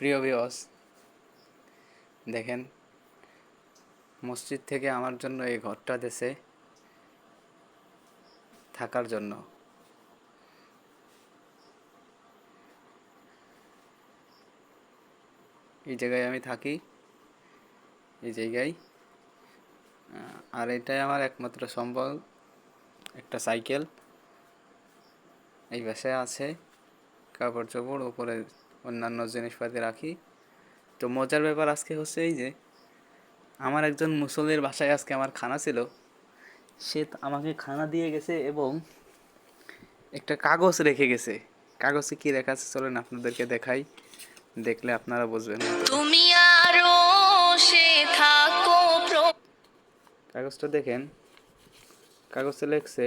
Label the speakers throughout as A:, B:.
A: প্রিয় বিয়স দেখেন, মসজিদ থেকে আমার জন্য এই ঘরটা দেশে থাকার জন্য। এই জায়গায় আমি থাকি, এই জায়গায় আর এটাই আমার একমাত্র সম্বল, একটা সাইকেল। এই পাশে আছে কাপড় চোপড়, উপরে অন্যান্য জিনিসপাতি রাখি। তো মজার ব্যাপার আজকে হচ্ছে এই যে আমার একজন মুসলির বাসায় আজকে আমার খানা ছিল। সে আমাকে খানা দিয়ে গেছে এবং একটা কাগজ রেখে গেছে। কাগজে কি লেখা আছে চলেন আপনাদেরকে দেখাই। দেখলে আপনারা বুঝবেন।
B: তুমি আরও সে থাকো
A: কাগজটা দেখেন। কাগজে লেখছে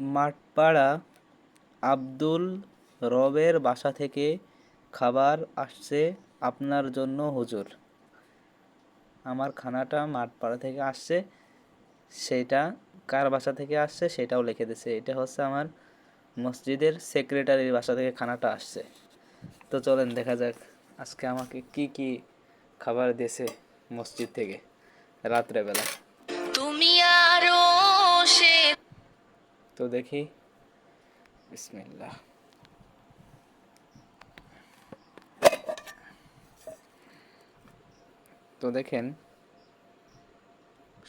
A: মাঠপাড়া আব্দুল রবের বাসা থেকে খাবার আসছে আপনার জন্য, হুজুর। আমার খানাটা মাঠপাড়া থেকে আসছে, সেটা কার বাসা থেকে আসছে সেটাও লিখে দিছে। এটা হচ্ছে আমার মসজিদের সেক্রেটারির বাসা থেকে খানাটা আসছে। তো চলেন দেখা যাক আজকে আমাকে কি কি খাবার দিয়েছে মসজিদ থেকে রাত্রেবেলা। তো দেখি বিসমিল্লাহ তো দেখেন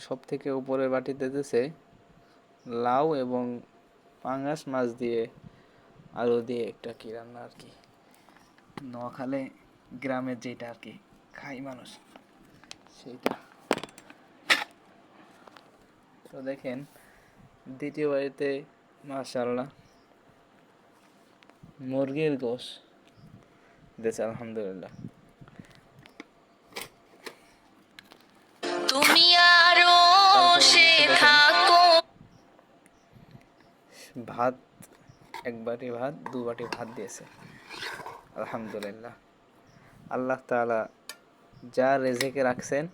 A: সব থেকে উপরের বাটিতে দিতেছে লাউ এবং পাঙ্গাস মাছ দিয়ে আলু দিয়ে একটা কি রান্না আর কি। নোয়াখালে গ্রামের যেটা আর কি, খাই মানুষ, সেইটা। তো দেখেন দ্বিতীয় বাড়িতে মাশাল্লাহ মুরগির গোশ দেশে আলহামদুলিল্লাহ।
B: তুমি আরও সে থাকো।
A: ভাত এক বাটি ভাত দু বাটি ভাত দিয়েছে। আলহামদুলিল্লাহ। আল্লাহ তাআলা যা রেজেকে রাখছেন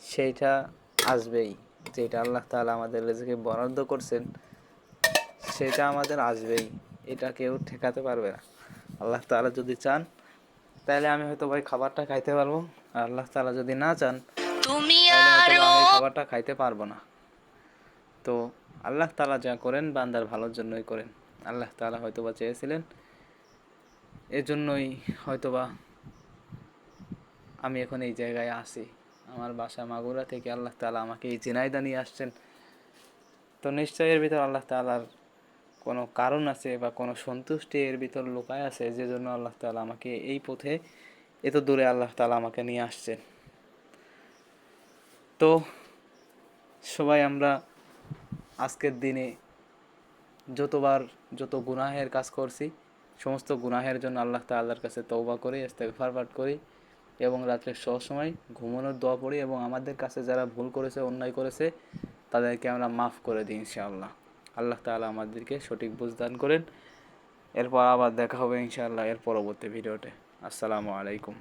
A: সেইটা আসবেই। যেটা আল্লাহ তাআলা আমাদের রেজেকে বরাদ্দ করছেন সেটা আমাদের আসবেই। এটা কেউ ঠেকাতে পারবে না। আল্লাহ তাআলা যদি চান তাহলে আমি হয়তো ভাই খাবারটা খাইতে পারব। আর আল্লাহ তাআলা যদি না চান
B: তুমি
A: হয়তো খাবারটা খাইতে পারব না। তো আল্লাহ তালা যা করেন বান্দার ভালোর জন্যই করেন। আল্লাহ তাআলা হয়তোবা চেয়েছিলেন এজন্যই হয়তোবা আমি এখন এই জায়গায় আসি আমার বাসা মাগুরা থেকে আল্লাহ তাআলা আমাকে এই জিনাইদা নিয়ে আসছেন। তো নিশ্চয়ই এর ভিতর আল্লাহ তাআলার কোনো কারণ আছে বা কোনো সন্তুষ্টি এর ভিতর লুকায় আছে যে জন্য আল্লাহ তাআলা আমাকে এই পথে এত দূরে আল্লাহ তাআলা আমাকে নিয়ে আসছেন। তো সবাই আমরা আজকের দিনে যতবার যত গুনাহের কাজ করছি, সমস্ত গুনাহের জন্য আল্লাহ তাআলার কাছে তৌবা করি, ইস্তেগফার পাঠ করি। এবং রাত্রে সবসময় ঘুমানোর দোয়া পড়ি এবং আমাদের কাছে যারা ভুল করেছে, অন্যায় করেছে, তাদেরকে আমরা মাফ করে দিই ইনশাআল্লাহ। আল্লাহ তালা আমাদেরকে সঠিক বুঝদান করেন। এরপর আবার দেখা হবে ইনশাআল্লাহ এর পরবর্তী ভিডিওতে। আসসালামু আলাইকুম।